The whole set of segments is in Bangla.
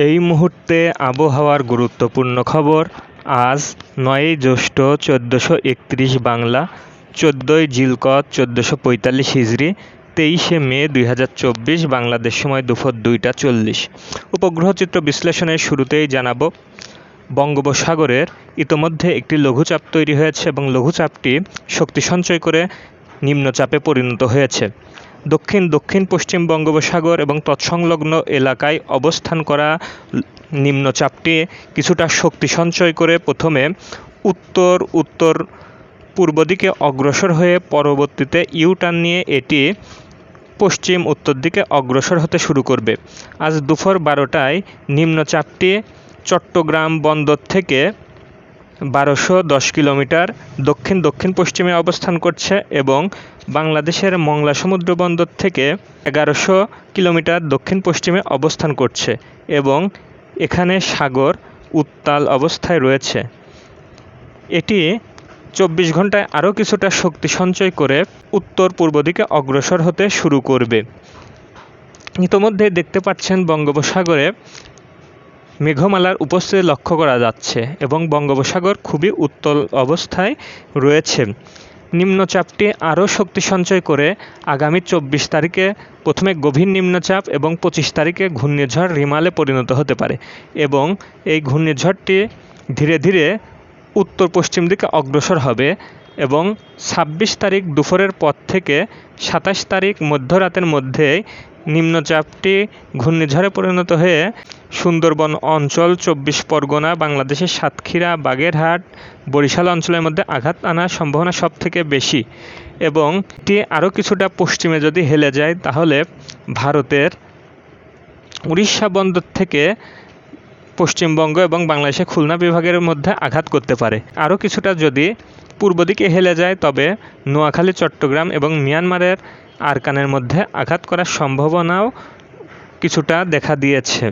এই মুহূর্তে আবহাওয়ার গুরুত্বপূর্ণ খবর। আজ নয়ই জ্যৈষ্ঠ চোদ্দোশো একত্রিশ বাংলা, চোদ্দোই জিলকত চোদ্দোশো পঁয়তাল্লিশ হিজড়ি তেইশে মে দুই হাজার চব্বিশ বাংলাদেশ সময় দুপুর দুইটা চল্লিশ। উপগ্রহ চিত্র বিশ্লেষণের শুরুতেই জানাব। বঙ্গোপসাগরের ইতোমধ্যে একটি লঘুচাপ তৈরি হয়েছে এবং লঘুচাপটি শক্তি সঞ্চয় করে নিম্নচাপে পরিণত হয়েছে। দক্ষিণ দক্ষিণ, পশ্চিম বঙ্গোপসাগর এবং তৎসংলগ্ন এলাকায় অবস্থান করা নিম্নচাপটি কিছুটা শক্তি সঞ্চয় করে প্রথমে উত্তর উত্তর পূর্ব দিকে অগ্রসর হয়ে পরবর্তীতে ইউটার্ন নিয়ে এটি পশ্চিম, উত্তর দিকে অগ্রসর হতে শুরু করবে। আজ দুপুর বারোটায় নিম্নচাপটি চট্টগ্রাম বন্দর থেকে বারোশো দশ কিলোমিটার দক্ষিণ দক্ষিণ পশ্চিমে অবস্থান করছে এবং বাংলাদেশের মংলা সমুদ্র বন্দর থেকে এগারোশো কিলোমিটার দক্ষিণ পশ্চিমে অবস্থান করছে এবং এখানে সাগর উত্তাল অবস্থায় রয়েছে। এটি চব্বিশ ঘন্টায় আরও কিছুটা শক্তি সঞ্চয় করে উত্তর পূর্ব দিকে অগ্রসর হতে শুরু করবে। ইতোমধ্যে দেখতে পাচ্ছেন বঙ্গোপসাগরে মেঘমালার উপস্থিতি লক্ষ্য করা যাচ্ছে এবং বঙ্গোপসাগর খুবই উত্তল অবস্থায় রয়েছে। নিম্নচাপটি আরও শক্তি সঞ্চয় করে আগামী চব্বিশ তারিখে প্রথমে গভীর নিম্নচাপ এবং পঁচিশ তারিখে ঘূর্ণিঝড় রিমালে পরিণত হতে পারে এবং এই ঘূর্ণিঝড়টি ধীরে ধীরে উত্তর পশ্চিম দিকে অগ্রসর হবে এবং ছাব্বিশ তারিখ দুপুরের পর থেকে সাতাশ তারিখ মধ্যরাতের মধ্যে নিম্নচাপটি ঘূর্ণিঝড়ে পরিণত হয়ে সুন্দরবন অঞ্চল চব্বিশ পরগনা, বাংলাদেশের সাতক্ষীরা, বাগেরহাট, বরিশাল অঞ্চলের মধ্যে আঘাত আনার সম্ভাবনা সব থেকে বেশি এবং এটি আরও কিছুটা পশ্চিমে যদি হেলে যায় তাহলে ভারতের উড়িষ্যা বন্দর থেকে পশ্চিমবঙ্গ এবং বাংলাদেশের খুলনা বিভাগের মধ্যে আঘাত করতে পারে। আরও কিছুটা যদি পূর্ব দিকে হেলে যায় তবে নোয়াখালী, চট্টগ্রাম এবং মিয়ানমারের আরকানের মধ্যে আঘাত করার সম্ভাবনাও কিছুটা দেখা দিয়েছে।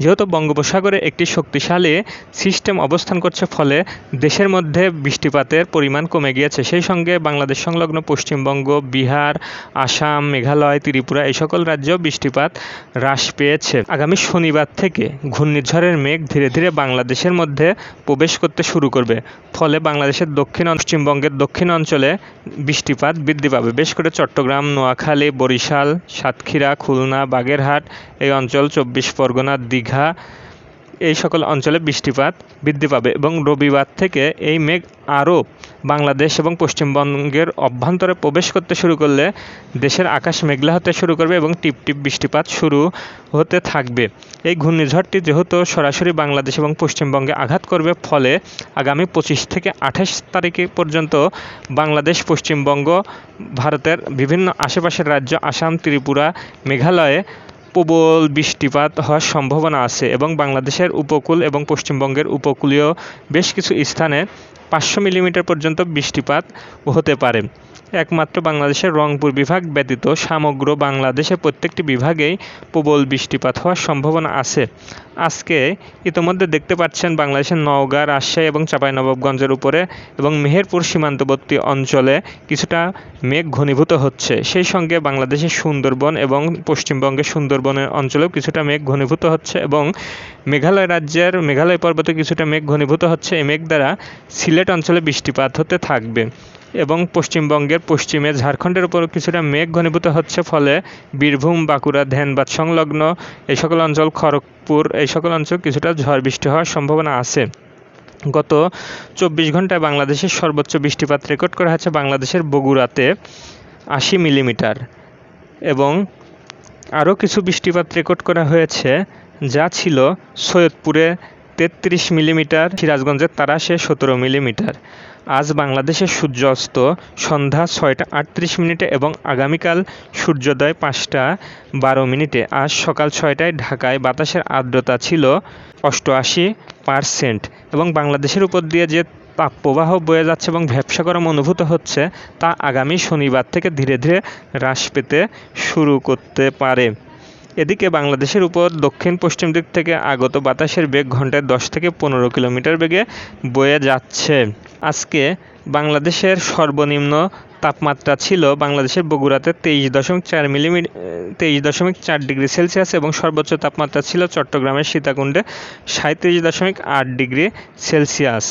যেহেতু বঙ্গোপসাগরে একটি শক্তিশালী সিস্টেম অবস্থান করছে ফলে দেশের মধ্যে বৃষ্টিপাতের পরিমাণ কমে গিয়েছে। সেই সঙ্গে বাংলাদেশ সংলগ্ন পশ্চিমবঙ্গ, বিহার, আসাম, মেঘালয়, ত্রিপুরা এই সকল রাজ্যেও বৃষ্টিপাত হ্রাস পেয়েছে। আগামী শনিবার থেকে ঘূর্ণিঝড়ের মেঘ ধীরে ধীরে বাংলাদেশের মধ্যে প্রবেশ করতে শুরু করবে। ফলে বাংলাদেশের দক্ষিণ পশ্চিমবঙ্গের দক্ষিণ অঞ্চলে বৃষ্টিপাত বৃদ্ধি পাবে। বেশ করে চট্টগ্রাম, নোয়াখালী, বরিশাল, সাতক্ষীরা, খুলনা, বাগেরহাট এই অঞ্চল চব্বিশ পরগনা দীঘা এই সকল অঞ্চলে বৃষ্টিপাত বৃদ্ধি পাবে এবং রবিবার থেকে এই মেঘ আরও বাংলাদেশ এবং পশ্চিমবঙ্গের অভ্যন্তরে প্রবেশ করতে শুরু করলে দেশের আকাশ মেঘলা হতে শুরু করবে এবং টিপটিপ বৃষ্টিপাত শুরু হতে থাকবে। এই ঘূর্ণিঝড়টি যেহেতু সরাসরি বাংলাদেশ এবং পশ্চিমবঙ্গে আঘাত করবে, ফলে আগামী পঁচিশ থেকে আঠাশ তারিখে পর্যন্ত বাংলাদেশ, পশ্চিমবঙ্গ, ভারতের বিভিন্ন আশেপাশের রাজ্য, আসাম, ত্রিপুরা, মেঘালয়ে প্রবল বৃষ্টিপাত হওয়ার সম্ভাবনা আছে এবং বাংলাদেশের উপকূল এবং পশ্চিমবঙ্গের উপকূলীয় বেশ কিছু স্থানে পাঁচশো মিলিমিটার পর্যন্ত বৃষ্টিপাত হতে পারে। একমাত্র বাংলাদেশের রংপুর বিভাগ ব্যতীত সমগ্র বাংলাদেশের প্রত্যেকটি বিভাগেই প্রবল বৃষ্টিপাত হওয়ার সম্ভাবনা আছে। আজকে ইতোমধ্যে দেখতে পাচ্ছেন বাংলাদেশের নওগাঁ, রাজশাহী এবং চাঁপাইনবাবগঞ্জের উপরে এবং মেহেরপুর সীমান্তবর্তী অঞ্চলে কিছুটা মেঘ ঘনীভূত হচ্ছে। সেই সঙ্গে বাংলাদেশের সুন্দরবন এবং পশ্চিমবঙ্গের সুন্দরবনের অঞ্চলেও কিছুটা মেঘ ঘনীভূত হচ্ছে এবং মেঘালয় রাজ্যের মেঘালয় পর্বতে কিছুটা মেঘ ঘনীভূত হচ্ছে। এই মেঘ দ্বারা সিলেট অঞ্চলে বৃষ্টিপাত হতে থাকবে। এবং পশ্চিমবঙ্গের পশ্চিমে ঝাড়খণ্ডের উপর কিছুটা মেঘ ঘনীভূত হচ্ছে, ফলে বীরভূম, বাঁকুড়া, ধ্যানবাদ সংলগ্ন এই সকল অঞ্চল, খড়গপুর এই সকল অঞ্চল কিছুটা ঝড় বৃষ্টি হওয়ার সম্ভাবনা আছে। গত চব্বিশ ঘন্টায় বাংলাদেশের সর্বোচ্চ বৃষ্টিপাত রেকর্ড করা হয়েছে বাংলাদেশের বগুড়াতে আশি মিলিমিটার এবং আরও কিছু বৃষ্টিপাত রেকর্ড করা হয়েছে, যা ছিল সৈয়দপুরে তেত্রিশ মিলিমিটার, সিরাজগঞ্জের তারাশে সতেরো মিলিমিটার। আজ বাংলাদেশের সূর্যাস্ত সন্ধ্যা ছয়টা আটত্রিশ মিনিটে এবং আগামীকাল সূর্যোদয় পাঁচটা বারো মিনিটে। আজ সকাল ছয়টায় ঢাকায় বাতাসের আর্দ্রতা ছিল অষ্টআশি পারসেন্ট এবং বাংলাদেশের উপর দিয়ে যে তাপপ্রবাহ বয়ে যাচ্ছে এবং ভ্যাবসা গরম অনুভূত হচ্ছে, তা আগামী শনিবার থেকে ধীরে ধীরে হ্রাস পেতে শুরু করতে পারে। এদিকে বাংলাদেশের উপর দক্ষিণ পশ্চিম দিক থেকে আগত বাতাসের বেগ ঘন্টায় দশ থেকে পনেরো কিলোমিটার বেগে বয়ে যাচ্ছে। আজকে বাংলাদেশের সর্বনিম্ন তাপমাত্রা ছিল বাংলাদেশের বগুড়াতে তেইশ দশমিক চার মিলিমি তেইশ দশমিক চার ডিগ্রি সেলসিয়াস এবং সর্বোচ্চ তাপমাত্রা ছিল চট্টগ্রামের সীতাকুণ্ডে সাঁত্রিশ দশমিক আট ডিগ্রি সেলসিয়াস।